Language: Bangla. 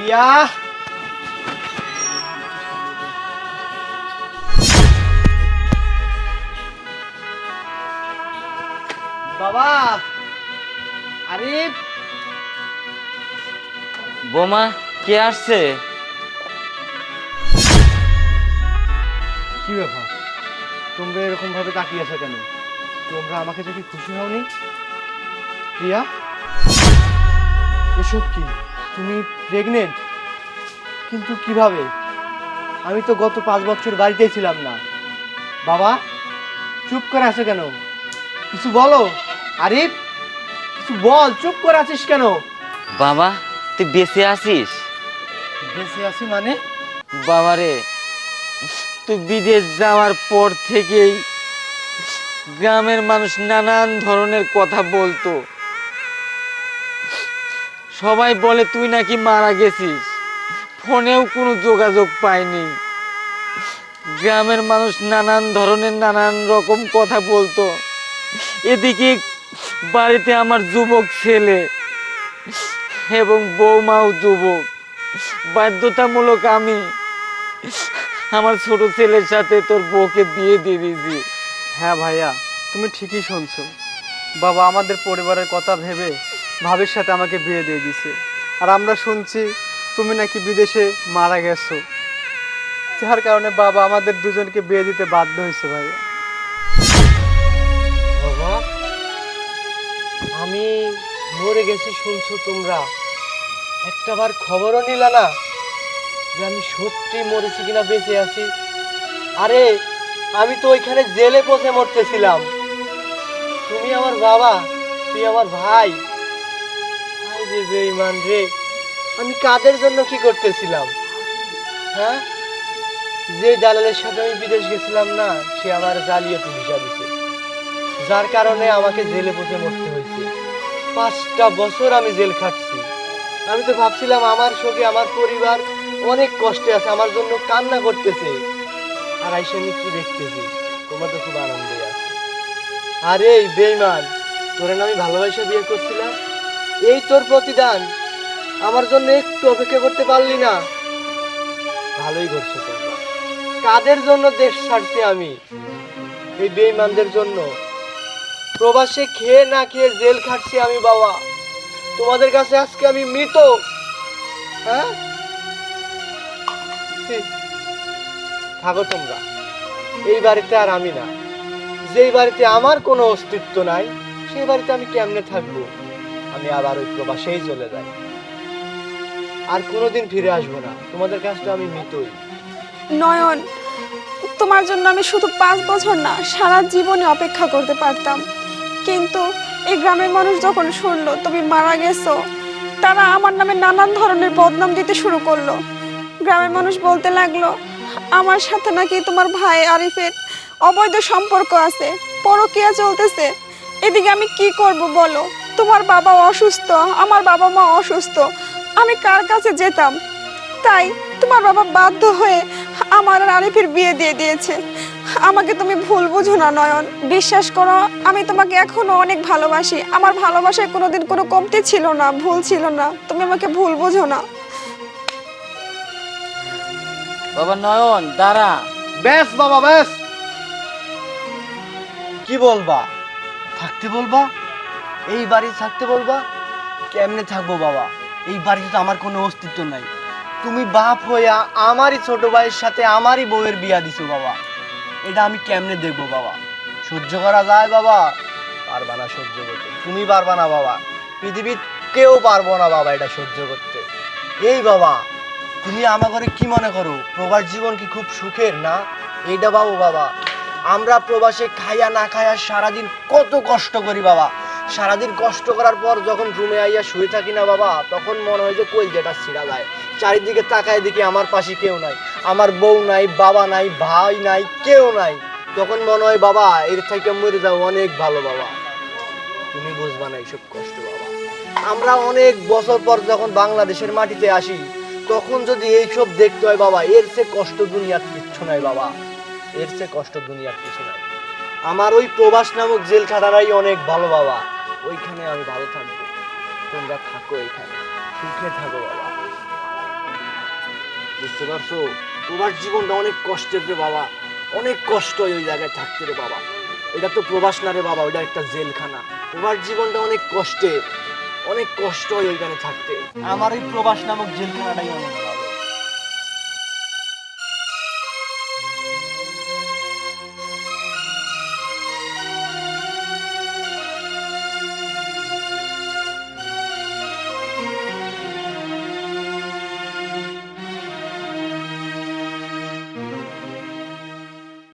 টিয়া বাবা আরিফ বোমা কে আসছে? কি ব্যাপার? তোমরা এরকম ভাবে তাকিয়ে আছো কেন? তোমরা আমাকে দেখে খুশি হওনি? প্রিয়া? এসব কি? তুমি প্রেগনেন্ট কিন্তু কীভাবে? আমি তো গত পাঁচ বছর বাড়িতেই ছিলাম না। বাবা চুপ করে আছো কেন? কিছু বলো? আরিফ কিছু বল চুপ করে আছিস কেন? বাবা তুই বেঁচে আছিস? বেঁচে আছি মানে? বাবারে তুই বিদেশ যাওয়ার পর থেকেই গ্রামের মানুষ নানান ধরনের কথা বলতো। সবাই বলে, তুই নাকি মারা গেছিস? ফোনেও কোনো যোগাযোগ পাইনি গ্রামের মানুষ নানান ধরনের নানান রকম কথা বলতো। এদিকে বাড়িতে আমার যুবক ছেলে এবং বৌমাও যুবক। বাধ্যতামূলক আমি আমার ছোট ছেলের সাথে তোর বউকে বিয়ে দিয়ে দিয়েছি। হ্যাঁ ভাইয়া, তুমি ঠিকই শুনছো। বাবা, আমাদের পরিবারের কথা ভেবে ভাবির সাথে আমাকে বিয়ে দিয়ে দিছে। আর আমরা শুনছি তুমি নাকি বিদেশে মারা গেছো। যার কারণে বাবা আমাদের দুজনকে বিয়ে দিতে বাধ্য হয়েছে ভাইয়া বাবা, আমি মরে গেছি শুনছো তোমরা। একটাবার খবরও নিলা না যে আমি সত্যি মরেছি কিনা বেঁচে আছি। আরে, আমি তো ওইখানে জেলে পথে মরতেছিলাম। তুমি আমার বাবা, তুই আমার ভাই। রে বেঈমান রে, আমি কাদের জন্য কি করতেছিলাম? হ্যাঁ? যে দালালের সাথে আমি বিদেশ গেছিলাম না, সে আমার জালিয়াতি দিছে। যার কারণে আমাকে জেলে পথে মরতে হয়েছে। পাঁচটা বছর আমি জেল খাটছি। আমি তো ভাবছিলাম আমার শোকে আমার পরিবার অনেক কষ্টে আছে, আমার জন্য কান্না করতেছে। আর আইসে আমি কি দেখতেছি? তোমার তো খুব আনন্দে আছে। আরে বেইমান তোরে আমি ভালোবাসা বিয়ে করছিলাম? এই তোর প্রতিদান। আমার জন্য একটু অপেক্ষা করতে পারলি না। ভালোই করছ তোমরা। কাদের জন্য দেশ ছাড়ছি আমি? এই বেইমানদের জন্য। প্রবাসে খেয়ে না খেয়ে জেল খাটছি আমি বাবা। তোমাদের কাছে আজকে আমি মৃত। হ্যাঁ। থাকো তোমরা। এই বাড়িতে আর আমি না। যেই বাড়িতে আমার কোনো অস্তিত্ব নাই সেই বাড়িতে আমি কেমনে থাকব? আমি আবার ওই প্রবাসেই চলে যাই। আর কোনোদিন ফিরে আসব না। তোমাদের কাছে আমি মৃতই। নয়ন, তোমার জন্য আমি শুধু পাঁচ বছর না, সারা জীবনে অপেক্ষা করতে পারতাম। কিন্তু এই গ্রামের মানুষ যখন শুনলো, তুমি মারা গেছো, তারা আমার নামে নানান ধরনের বদনাম দিতে শুরু করল। গ্রামের মানুষ বলতে লাগল, আমার সাথে নাকি তোমার ভাই আরিফের অবৈধ সম্পর্ক আছে, পরকিয়া চলতেছে। এদিকে আমি কি করব বলো? তোমার বাবা অসুস্থ, আমার বাবা মা অসুস্থ, আমি কার কাছে যেতাম? তাই তোমার বাবা বাধ্য হয়ে আমার আর আরিফের বিয়ে দিয়ে দিয়েছে। আমাকে তুমি ভুল বুঝো না, নয়ন। বিশ্বাস করো, আমি তোমাকে এখনও অনেক ভালোবাসি। আমার ভালোবাসায় কোনোদিন কোনো কমতি ছিল না, ভুল ছিল না। তুমি আমাকে ভুল বুঝো না। বাবা নয়ন, দাঁড়া। ব্যাস, বাবা, ব্যাস। কি বলবা? থাকতে বলবা? এই বাড়ি থাকতে বলবা? কেমনে থাকব বাবা? এই বাড়িতে তো আমার কোনো অস্তিত্ব নাই। তুমি বাপ হইয়া আমারই ছোট ভাইয়ের সাথে আমারই বউয়ের বিয়া দিছো বাবা। এটা আমি কেমনে দেখব বাবা? সহ্য করা যায় বাবা? পারবা না সহ্য করতে। তুমি পারবা না বাবা। পৃথিবীর কেউ পারব না বাবা এটা সহ্য করতে। এই বাবা, তুমি আমার ঘরে কি মনে করো? প্রবাস জীবন কি খুব সুখের না? এইটা বাবু বাবা। আমরা প্রবাসে খাইয়া না খাইয়া সারাদিন কত কষ্ট করি বাবা। সারাদিন কষ্ট করার পর যখন রুমে আইয়া শুয়ে থাকি না বাবা, তখন মনে হয় যে কই যেটা ছিঁড়া যায়। চারিদিকে তাকায় দেখি আমার পাশে কেউ নাই, আমার বউ নাই, বাবা নাই, ভাই নাই, কেউ নাই। তখন মনে হয় বাবা, এর থেকে মরে যাও অনেক ভালো বাবা। তুমি বুঝবা না এইসব কষ্ট বাবা। আমরা অনেক বছর পর যখন বাংলাদেশের মাটিতে আসি, তখন যদি এইসব দেখতে হয় বাবা, এর চেয়ে কষ্ট দুনিয়ার কিচ্ছু নাই বাবা। এর চেয়ে কষ্ট দুনিয়ার কিছু নাই। আমার ওই প্রবাস নামক জেলখানাটাই অনেক ভালো বাবা। ওইখানে আমি ভালো থাকব। তোমরা থাকো এখানে। সুখে থাকো বাবা। বুঝতে পারছ? প্রবাস জীবনটা অনেক কষ্টের রে বাবা। অনেক কষ্ট ওই জায়গায় থাকতে রে বাবা। এটা তো প্রবাস না রে বাবা ওটা একটা জেলখানা। তোমার জীবনটা অনেক কষ্টের। অনেক কষ্ট হয় ওইখানে থাকতে। আমার এই প্রবাস নামক জেলখানাটাই অনেক।